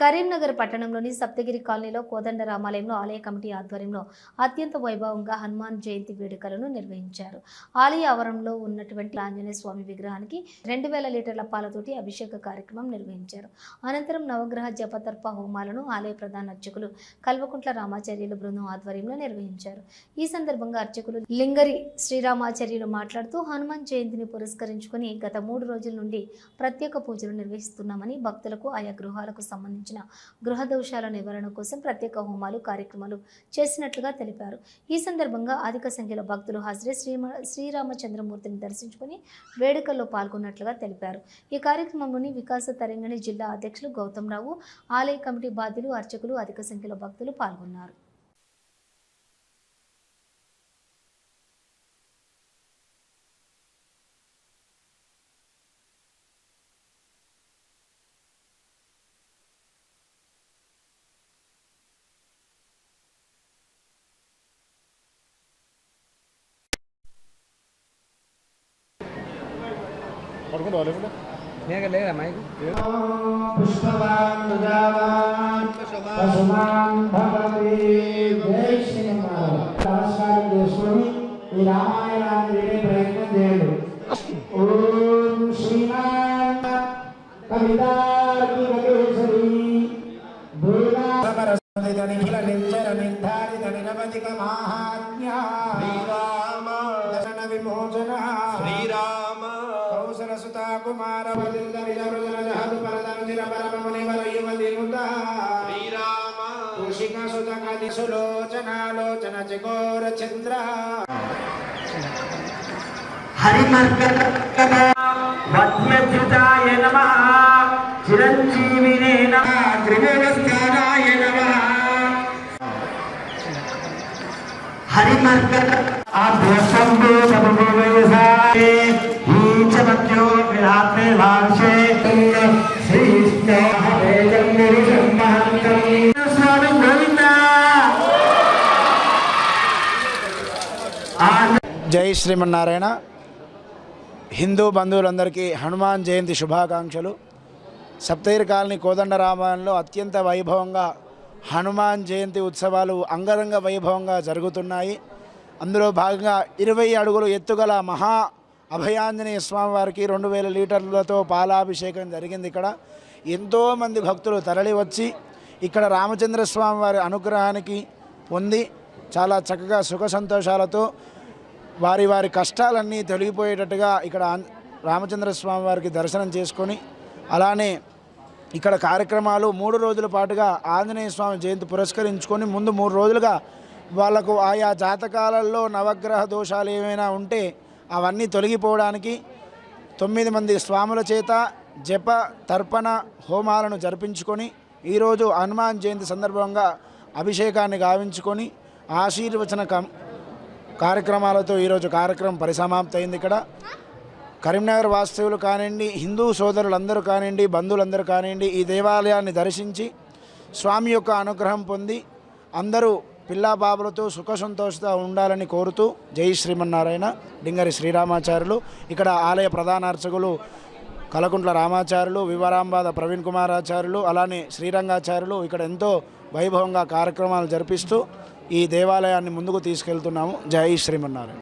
కరీంనగర్ పట్టణంలోని సప్తగిరి కాలనీలో కోదండ రామాలయంలో ఆలయ కమిటీ ఆధ్వర్యంలో అత్యంత వైభవంగా హనుమాన్ జయంతి వేడుకలను నిర్వహించారు. ఆలయ ఆవరణలో ఉన్నటువంటి ఆంజనేయ స్వామి విగ్రహానికి రెండు వేల లీటర్ల పాలతోటి అభిషేక కార్యక్రమం నిర్వహించారు. అనంతరం నవగ్రహ జపతర్ప హోమాలను ఆలయ ప్రధాన అర్చకులు కల్వకుంట్ల రామాచార్యుల బృందం ఆధ్వర్యంలో నిర్వహించారు. ఈ సందర్భంగా అర్చకులు లింగరి శ్రీరామాచార్యులు మాట్లాడుతూ హనుమాన్ జయంతిని పురస్కరించుకుని గత మూడు రోజుల నుండి ప్రత్యేక పూజలు నిర్వహిస్తున్నామని భక్తులకు ఆయా గృహాలకు సంబంధించిన గృహ దోషాల నివారణ కోసం ప్రత్యేక హోమాలు కార్యక్రమాలు చేసినట్లుగా తెలిపారు. ఈ సందర్భంగా అధిక సంఖ్యలో భక్తులు హాజరై శ్రీమ శ్రీరామచంద్రమూర్తిని దర్శించుకుని వేడుకల్లో పాల్గొన్నట్లుగా తెలిపారు. ఈ కార్యక్రమంలోని వికాస తరంగిణి జిల్లా అధ్యక్షులు గౌతమ్ రావు ఆలయ కమిటీ బాధ్యులు అర్చకులు అధిక సంఖ్యలో భక్తులు పాల్గొన్నారు. పడుకుంటా లేకుండా లేక లేదా మైక్ పుష్పవాన్ ప్రజావాన్ పశుమాన్ భగవతి జై శ్రీమన్నారాయణ నమస్కారం చేసుకొని ఈ రామాయణాన్ని వినే ప్రయత్నం చేయండి ఓం శ్రీమాన్ కవితార్కి వకేశరి నిఖిల నిర్జర నిర్ధారిత నిరవధిక మాహాత్మ్య శ్రీరామ దశన విమోచన శ్రీరామ కౌసల సుతా కుమార వదింద విజరుజన జహదు పరదనుదిన పరమముని వర యువతి నుత శ్రీరామ సుత కది సులోచనాలోచన చకోర చంద్ర వద్యచ్యుతాయ నమ చిరంజీవినే నమ హరిమర్గ ఈచమత్యో భాషే శ్రీష్ణ హరేజం స్వామి గోవింద! జై శ్రీమన్నారాయణ. హిందూ బంధువులందరికీ హనుమాన్ జయంతి శుభాకాంక్షలు. సప్తైర్ కాలనీ కోదండరామాయణంలో అత్యంత వైభవంగా హనుమాన్ జయంతి ఉత్సవాలు అంగరంగ వైభవంగా జరుగుతున్నాయి. అందులో భాగంగా ఇరవై అడుగులు ఎత్తుగల మహా అభయాంజనేయ స్వామి వారికి రెండు వేల లీటర్లతో పాలాభిషేకం జరిగింది ఇక్కడ. ఎంతోమంది భక్తులు తరలి వచ్చి ఇక్కడ రామచంద్ర స్వామి వారి అనుగ్రహానికి పొంది చాలా చక్కగా సుఖ సంతోషాలతో వారి వారి కష్టాలన్నీ తొలగిపోయేటట్టుగా ఇక్కడ రామచంద్ర స్వామి వారికి దర్శనం చేసుకొని అలానే ఇక్కడ కార్యక్రమాలు మూడు రోజుల పాటుగా ఆంజనేయ స్వామి జయంతి పురస్కరించుకొని ముందు మూడు రోజులుగా వాళ్ళకు ఆయా జాతకాలలో నవగ్రహ దోషాలు ఏమైనా ఉంటే అవన్నీ తొలగిపోవడానికి తొమ్మిది మంది స్వాముల చేత జప తర్పణ హోమాలను జరిపించుకొని ఈరోజు హనుమాన్ జయంతి సందర్భంగా అభిషేకాన్ని గావించుకొని ఆశీర్వచన కం కార్యక్రమాలతో ఈరోజు కార్యక్రమం పరిసమాప్తయింది ఇక్కడ. కరీంనగర్ వాస్తవులు కానివ్వండి హిందూ సోదరులందరూ కానివ్వండి బంధువులందరూ కానివ్వండి ఈ దేవాలయాన్ని దర్శించి స్వామి యొక్క అనుగ్రహం పొంది అందరూ పిల్లా బాబులతో సుఖ ఉండాలని కోరుతూ జై శ్రీమన్నారాయణ డింగరి శ్రీరామాచార్యులు ఇక్కడ ఆలయ ప్రధాన అర్చకులు కలకుంట్ల రామాచార్యులు వివరాంబాద ప్రవీణ్ కుమారాచార్యులు అలానే శ్రీరంగాచార్యులు ఇక్కడ ఎంతో వైభవంగా కార్యక్రమాలు జరిపిస్తూ ఈ దేవాలయాన్ని ముందుకు తీసుకెళ్తున్నాము. జై శ్రీమన్నారాయణ.